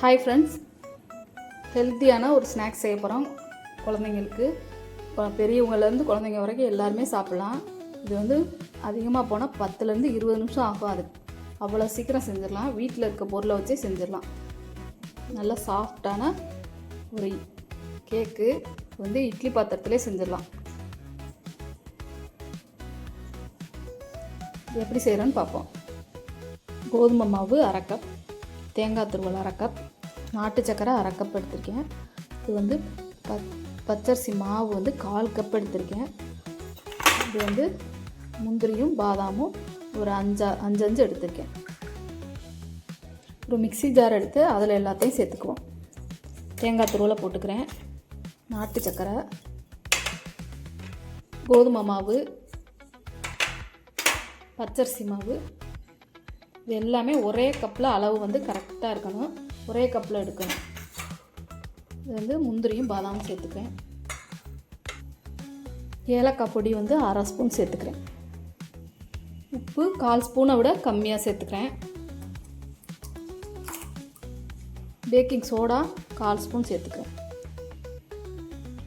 Hi friends ஹெல்த்தியான ஒரு snacks செய்ய போகிறோம் குழந்தைங்களுக்கு. இப்போ பெரியவங்கலேருந்து குழந்தைங்க வரைக்கும் எல்லாருமே சாப்பிட்லாம். இது வந்து அதிகமாக போனால் பத்துலேருந்து இருபது நிமிஷம் ஆகும் அது அவ்வளோ சீக்கிரம் செஞ்சிடலாம். வீட்டில் இருக்க பொருளை வச்சே செஞ்சிடலாம். நல்ல சாஃப்டான ஒரு கேக்கு வந்து இட்லி பாத்திரத்துலேயே செஞ்சிடலாம். எப்படி செய்கிறோன்னு பார்ப்போம். கோதுமை மாவு அரை கப் தேங்காய் துருவல் அரை கப் நாட்டு சக்கரை அரை கப் எடுத்திருக்கேன். இது வந்து ப பச்சரிசி மாவு வந்து கால் கப் எடுத்திருக்கேன். இது வந்து முந்திரியும் பாதாமும் ஒரு அஞ்சா அஞ்சு அஞ்சு எடுத்திருக்கேன். ஒரு மிக்ஸி ஜார் எடுத்து அதில் எல்லாத்தையும் சேர்த்துக்குவோம். தேங்காய் துருவலை போட்டுக்கிறேன். நாட்டு சக்கரை கோதுமை மாவு பச்சரிசி மாவு இது எல்லாமே ஒரே கப்பில் அளவு வந்து கரெக்டாக இருக்கணும். ஒரே கப்பில் எடுக்கணும். இது வந்து முந்திரியும் பாதாமும் சேர்த்துக்கிறேன். ஏலக்காய் பொடி வந்து அரை ஸ்பூன் சேர்த்துக்கிறேன். உப்பு கால் ஸ்பூனை விட கம்மியாக சேர்த்துக்கிறேன். பேக்கிங் சோடா கால் ஸ்பூன் சேர்த்துக்கிறேன்.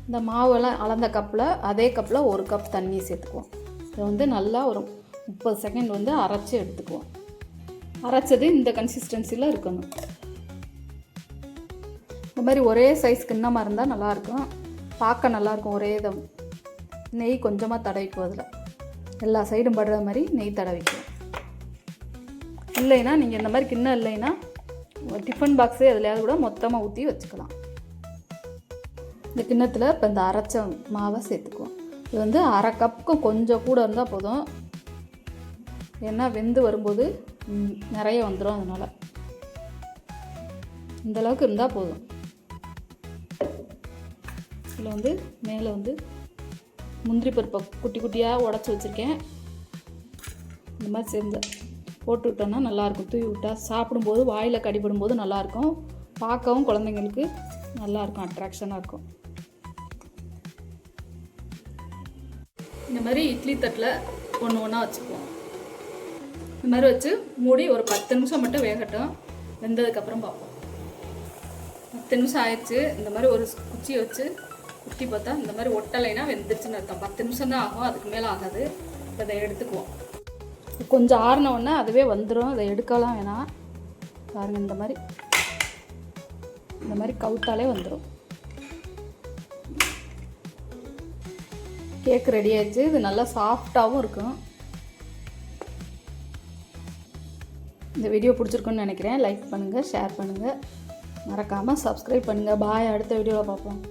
இந்த மாவெல்லாம் அளந்த கப்பில் அதே கப்பில் ஒரு கப் தண்ணி சேர்த்துக்குவோம். இதை வந்து நல்லா ஒரு முப்பது செகண்ட் வந்து அரைச்சி எடுத்துக்குவோம். அரைச்சது இந்த கன்சிஸ்டன்சியில் இருக்கணும். இந்த மாதிரி ஒரே சைஸ் கிண்ணமாக இருந்தால் நல்லாயிருக்கும் பார்க்க நல்லாயிருக்கும் ஒரே இதம் நெய் கொஞ்சமாக தடவிக்கும் அதில். எல்லா சைடும் படுற மாதிரி நெய் தடவிக்கும் இல்லைன்னா நீங்கள் இந்த மாதிரி கிண்ணம் இல்லைன்னா டிஃபன் பாக்ஸே அதுலையாவது கூட மொத்தமாக ஊற்றி வச்சுக்கலாம். இந்த கிண்ணத்தில் இப்போ இந்த அரைச்ச மாவை சேர்த்துக்குவோம். இது வந்து அரை கப்புக்கும் கொஞ்சம் கூட இருந்தால் போதும். ஏன்னா வெந்து வரும்போது நிறைய வந்துடும் அதனால். இந்த அளவுக்கு இருந்தால் போதும். இதில் வந்து மேலே வந்து முந்திரி பருப்பை குட்டி குட்டியாக உடச்சி வச்சுருக்கேன். இந்த மாதிரி சேர்ந்து போட்டு விட்டோன்னா நல்லாயிருக்கும். தூவி விட்டால் சாப்பிடும்போது வாயில் கடிபடும்போது நல்லாயிருக்கும். பார்க்கவும் குழந்தைங்களுக்கு நல்லாயிருக்கும் அட்ராக்ஷனாக இருக்கும். இந்த மாதிரி இட்லி தட்டில் ஒன்று ஒன்றா வச்சுக்குவோம். இந்த மாதிரி வச்சு மூடி ஒரு பத்து நிமிஷம் மட்டும் வேகட்டும். வெந்ததுக்கப்புறம் பார்ப்போம். பத்து நிமிஷம் ஆயிடுச்சு. இந்த மாதிரி ஒரு குச்சியை வச்சு குத்தி பார்த்தா இந்த மாதிரி ஒட்டலைனா வெந்துருச்சுன்னு அர்த்தம். பத்து நிமிஷம் தான் ஆகும். அதுக்கு மேலே ஆகாது. இப்போ அதை எடுத்துக்குவோம். கொஞ்சம் ஆறின உடனே அதுவே வந்துடும் அதை எடுக்கலாம் வேணாம் பாருங்க இந்த மாதிரி. இந்த மாதிரி கவுத்தாலே வந்துடும் கேக் ரெடி ஆயிடுச்சு. இது நல்லா சாஃப்டாகவும் இருக்கும். இந்த வீடியோ பிடிச்சிருக்குன்னு நினைக்கிறேன். லைக் பண்ணுங்கள் ஷேர் பண்ணுங்கள் மறக்காமல் சப்ஸ்கிரைப் பண்ணுங்கள் பாய் அடுத்த வீடியோவில் பார்ப்போம்.